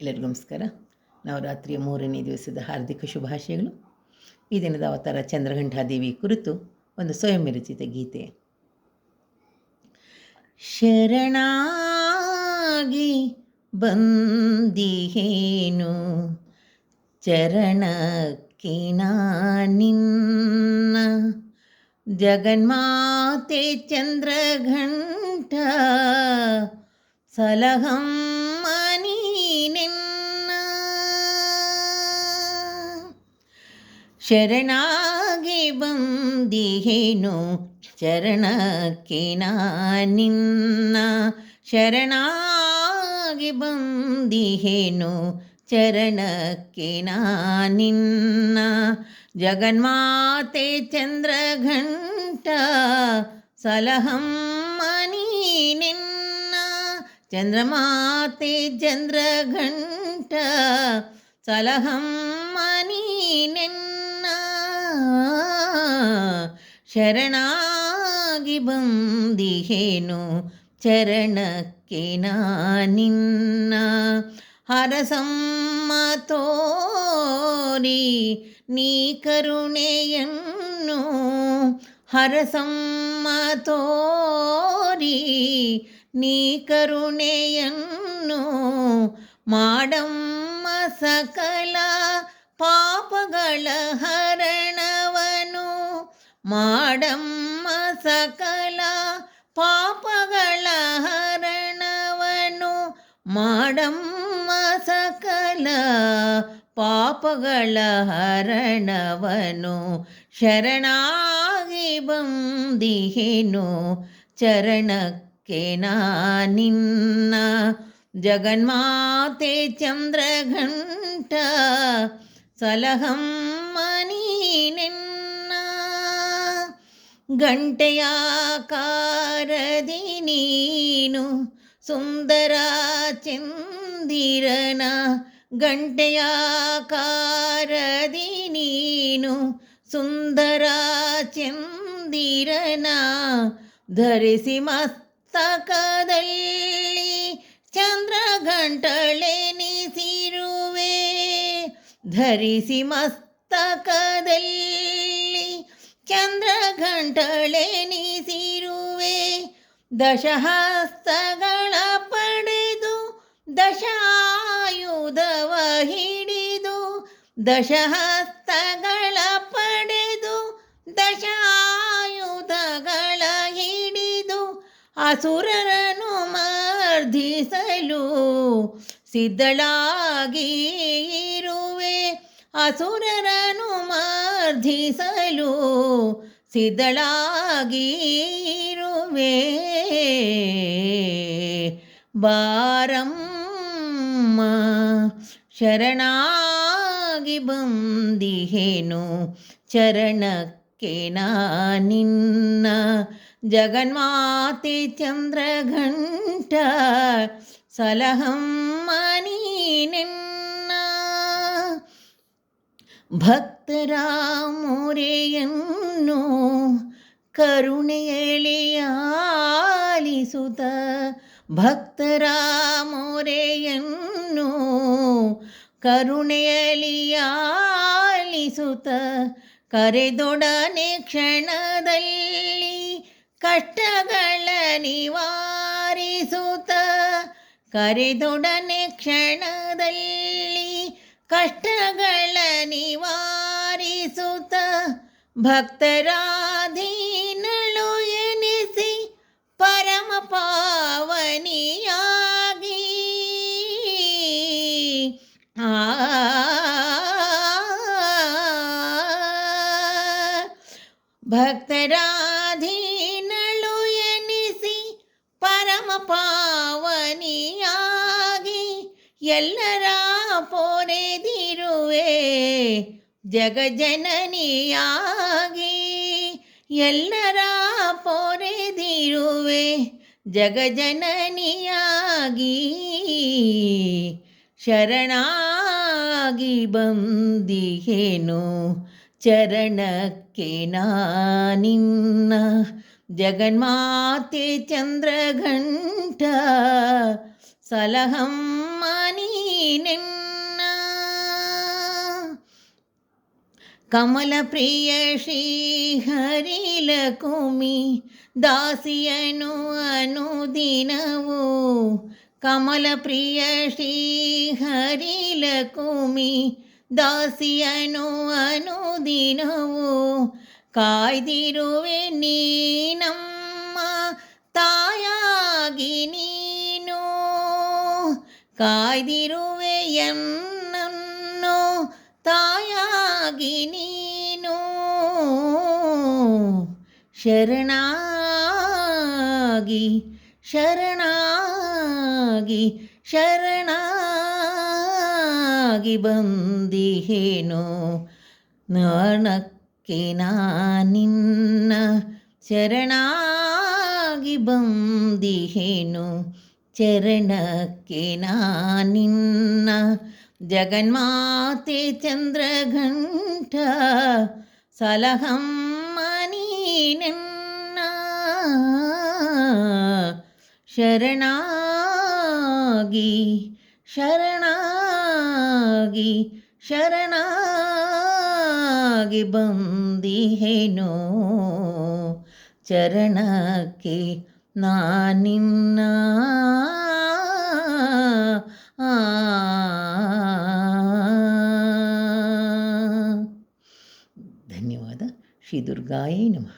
ಎಲ್ಲರಿಗೂ ನಮಸ್ಕಾರ. ನವರಾತ್ರಿಯ ಮೂರನೇ ದಿವಸದ ಹಾರ್ದಿಕ ಶುಭಾಶಯಗಳು. ಈ ದಿನದ ಅವತಾರ ಚಂದ್ರಘಂಠಾದೇವಿ ಕುರಿತು ಒಂದು ಸ್ವಯಂ ವಿರಚಿತ ಗೀತೆ. ಶರಣಾಗಿ ಬಂದಿಹೇನು, ಚರಣಕ್ಕೆ ನಿನ್ನ. ಜಗನ್ಮಾತೆ ಚಂದ್ರಘಂಠ ಸಲಹಮ್ಮ ಶರಣಾಗಿ ಬಂದಿಹೇನು ಚರಣಕ್ಕೆ ನಿನ್ನ ಶರಣಾಗಿ ಬಂದಿಹೇನು ಚರಣಕ್ಕೆ ನಿನ್ನ ಜಗನ್ಮಾತೆ ಚಂದ್ರಘಂಟ ಸಲಹಮ್ಮ ನೀನೆನ್ನ ಚಂದ್ರಮಾತೆ ಚಂದ್ರಘಂಟ ಸಲಹಮ್ಮ ನೀನೆನ್ನ ಶರಣಾಗಿ ಬಂದಿಹೇನು ಚರಣಕ್ಕೆ ನಿನ್ನ ಹರಸಮ್ಮ ತೋರಿ ನೀ ಕರುಣೆಯನ್ನು ಹರಸಮ್ಮ ತೋರಿ ನೀ ಕರುಣೆಯನ್ನು ಮಾಡಮ್ಮ ಸಕಲ ಪಾಪಗಳ ಹರಣವನು ಮಾಡಮ್ಮ ಸಕಲ ಪಾಪಗಳ ಹರಣವನು ಮಾಡಮ್ಮ ಸಕಲ ಪಾಪಗಳ ಹರಣವನು ಶರಣಾಗಿ ಬಂದಿಹೇನು ಚರಣಕ್ಕೆ ನಿನ್ನ ಜಗನ್ಮಾತೆ ಚಂದ್ರಘಂಟ ಸಲಹಮ್ಮ ನೀನೆನ್ನ ಗಂಟೆಯಾಕಾರದಿ ನೀನು ಸುಂದರ ಚಂದಿರನ ಗಂಟೆಯಾಕಾರದಿ ನೀನು ಸುಂದರ ಚಂದಿರನ ಧರಿಸಿ ಮಸ್ತಕದಲ್ಲಿ ಚಂದ್ರಘಂಟಳೆನಿಸಿರುವೆ ಧರಿಸಿ ಮಸ್ತಕದಲ್ಲಿ ಚಂದ್ರಘಂಟಳೆನಿಸಿರುವೆ ದಶಹಸ್ತಗಳ ಪಡೆದು ದಶಾಯುಧವ ಹಿಡಿದು ದಶಹಸ್ತಗಳ ಪಡೆದು ದಶಾಯುಧಗಳ ಹಿಡಿದು ಅಸುರರನ್ನು ಮರ್ಧಿಸಲು ಸಿದ್ಧಳಾಗಿ ಅಸುರರನು ಮರ್ಧಿಸಲು ಸಿದ್ಧಳಾಗಿ ಇರುವೆ ಬಾರಮ್ಮ ಶರಣಾಗಿ ಬಂದಿಹೇನು ಚರಣಕ್ಕೆ ನಿನ್ನ ಜಗನ್ಮಾತೆ ಚಂದ್ರಘಂಟ ಸಲಹಮ್ಮ ನೀನೆನ್ನ ಭಕ್ತರ ಮೊರೆಯನ್ನು ಕರುಣೆಯಳಿಯಾಲಿಸುತ್ತ ಭಕ್ತರ ಮೊರೆಯನ್ನು ಕರುಣೆಯಲಿಯಾಲಿಸುತ್ತ ಕರೆದೊಡನೆ ಕ್ಷಣದಲ್ಲಿ ಕಷ್ಟಗಳ ನಿವಾರಿಸುತ್ತ ಕರೆದೊಡನೆ ಕ್ಷಣದಲ್ಲಿ ಕಷ್ಟಗಳ ನಿವಾರಿಸುತ್ತ ಭಕ್ತರಾಧೀನಳು ಎನಿಸಿ ಪರಮ ಪಾವನಿಯಾಗಿ ಭಕ್ತರಾಧೀನಳು ಎನಿಸಿ ಪರಮ ಪಾವನಿಯಾಗಿ ಎಲ್ಲರ ಪೊರೆದಿರುವೆ. ಜಗಜನನಿಯಾಗಿ ಎಲ್ಲರ ಪೊರೆದಿರುವೆ. ಜಗಜನನಿಯಾಗಿ ಶರಣಾಗಿ ಬಂದಿಹೇನು. ಚರಣಕ್ಕೆ ನಿನ್ನ ಜಗನ್ಮಾತೆ ಚಂದ್ರಘಂಟ ಸಲಹಮ್ಮ ನಿನ್ನ ಕಮಲ ಪ್ರಿಯ ಶ್ರೀ ಕುಮಿ ದಾಸಿಯನು ಅನುದಿನವು ಕಮಲ ಪ್ರಿಯ ಶ್ರೀ ಕುಮಿ ದಾಸಿಯನು ಅನುದಿನವು ಕಾಯ್ದಿರುವೆ ನೀನಮ್ಮ ಕಾಯ್ದಿರುವೆ ಎನ್ನನ್ನು ತಾಯಾಗಿ ನೀನು. ಶರಣಾಗಿ ಶರಣಾಗಿ ಶರಣಾಗಿ ಬಂದಿಹೇನು. ನಾಣಕ್ಕೆ ನಿನ್ನ ಶರಣಾಗಿ ಬಂದಿಹೇನು. चरणकिनानिन्न जगन्माते चन्द्रघण्ठ सलहं मनीनि शरणागि शरणागि शरणागि बन्दिहेनो। चरणके नानिन्ना। గాయై నమః